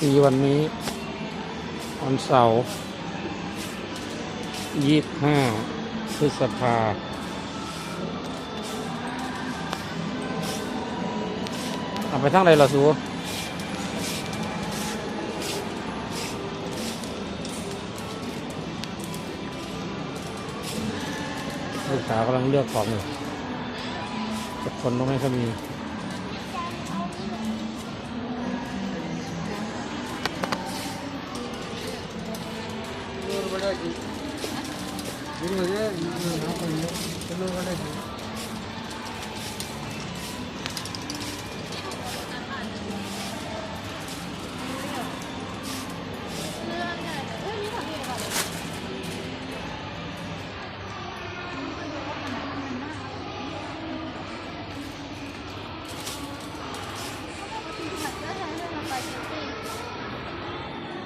ซีวันนี้วันเสาร์ยี่สิบห้าพฤษภาเอาไปทั้งไรล่ะสูลูกสาวกำลังเลือกของอยู่แต่คนก็ไม่ค่อยมี 是啊，对的。哎，你厂里有吧？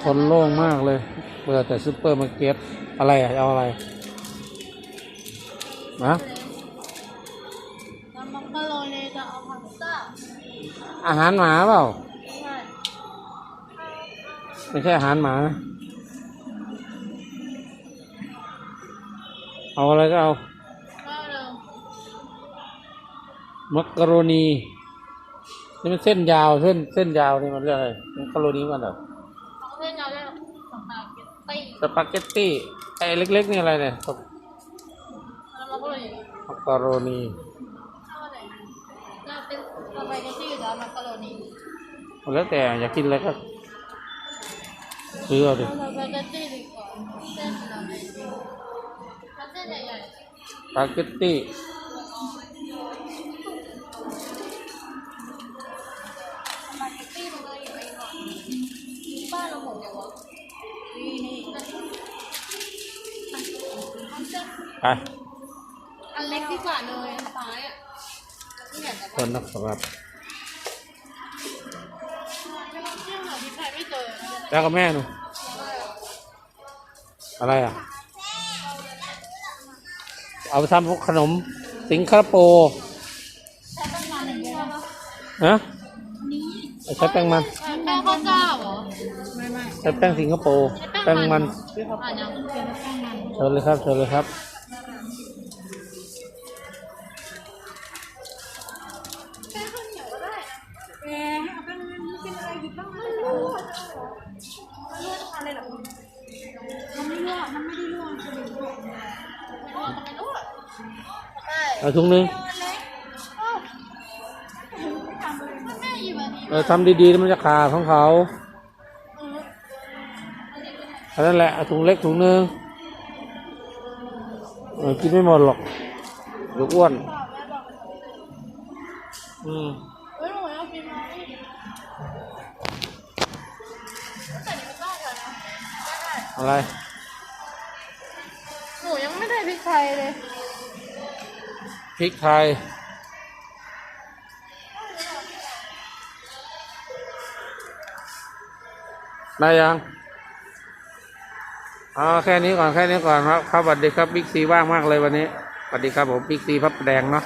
คนโล่งมากเลยเปิดแต่ซูเปอร์มาร์เก็ตอะไรอะเอาอะไรนะแล้วมักกะโรนีจะเอาพาสต้าอาหารหมาเปล่า ใช่ไม่ใช่อาหารหมานะเอาอะไรก็เอาก็เลยมักกะโรนีนี่มันเส้นยาวเส้นเส้นยาวนี่มันเรียกอะไรมักกะโรนีมันเหรอ ของเล่นเราได้สปาเก ตตี้สปาเกตตี้ไอ้เล็กๆนี่อะไรเนี่ยแล้วมักกะโรนีมักกะโรนีชอบอะไรจะเป็นสปาเกตตี้หรือมักกะโรนีแล้วแต่อยากกินอะไรก็ซื้อเอาดิเอาสปาเกตตี้ดีกว่าเส้นอะไรดีเอาเส้นใหญ่สปาเกตตี้ ไปอันเล็กดีกว่าเลยอันซ้ายอะที่อยากจะคนนักสำหรับไม่ต้องเชื่อมหรอกที่ใครไม่เจอแล้วก็แม่หนูอะไรอะ เอาไปทำพวกขนมสิงคโปร์ใช้แป้งมันอย่างเดียวฮะใช้แป้งมันใช้แป้งข้าวเจ้าเหรอ ไม่ไม่ใช้แป้งสิงคโปร์แป้งมันอ่านยังเป็นแป้งมันเชิญเลยครับเชิญเลยครับ แป้งข้าวเหนียวก็ได้แป้เอาแป้งมันกินอะไรหยิบบ้างมันรั่วมันรั่วทานอะไรหรอมันไม่รั่วมันไม่ได้รั่วมันจะรั่วไม่รั่วมันไม่รั่วใช่เอาถุงหนึงเล็กอ้าวแม่หยิบอันนี้ เออทำดีๆแล้วมันจะขาดของเขา อันนั้นแหละเอาถุงเล็กถุงหนึงเออกินไม่หมดหรอกเดี๋ยวอ้วนบอกแม่บอกอืมเฮ้ยหนูอยากกินไหมแต่นี่ไม่ได้เลยนะไม่ได้อะไร หนูยังไม่ได้พริกไทยเลยพริกไทยได้ยัง เอาแค่นี้ก่อนแค่นี้ก่อนครับครับสวัสดีครับบิ๊กซีว่างมากเลยวันนี้สวัสดีครับผมบิ๊กซีพับแดงเนาะ